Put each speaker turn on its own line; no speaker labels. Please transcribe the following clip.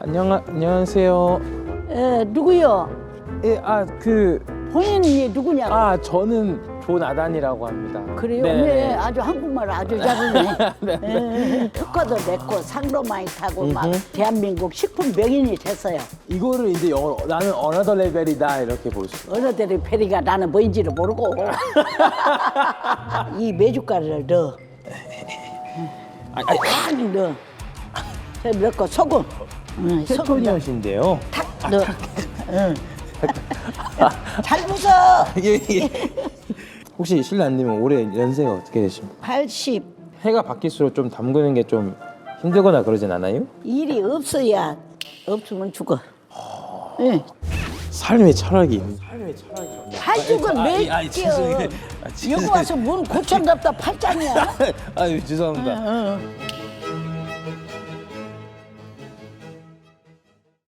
안녕 안녕하세요.
에, 누구요?
예, 아 그
본인이 누구냐고.
아 저는 조나단이라고 합니다.
그래요?
네.
네. 아주 한국말 아주 잘하네. 에, 특허도 냈고 상도 많이 타고 막
음흠.
대한민국 식품 명인이 됐어요.
이거를 이제 영어로 나는 어나더 레벨이다 이렇게 볼 수.
어느들이 페리가 나는 뭔지를 모르고 이 메주가루를 넣어.
아, 아,
탁 넣어. 저 넣고 소금. 응, 소금 넣어.
페토니엇인데요.
탁 넣어. 응. 잘 묻어.
예, 예. 혹시 신라님은 올해 연세가 어떻게 되십니까?
80.
해가 바뀔수록 좀 담그는 게 좀 힘들거나 그러진 않아요?
일이 없어야 없으면 죽어. 응.
삶의 철학이. 삶의 철학이. 아,
몇
아,
개.
죄송해요. 아, 죄송해요.
여기 와서 뭔 고창답다 팔짱이야.
아유 죄송합니다.
응.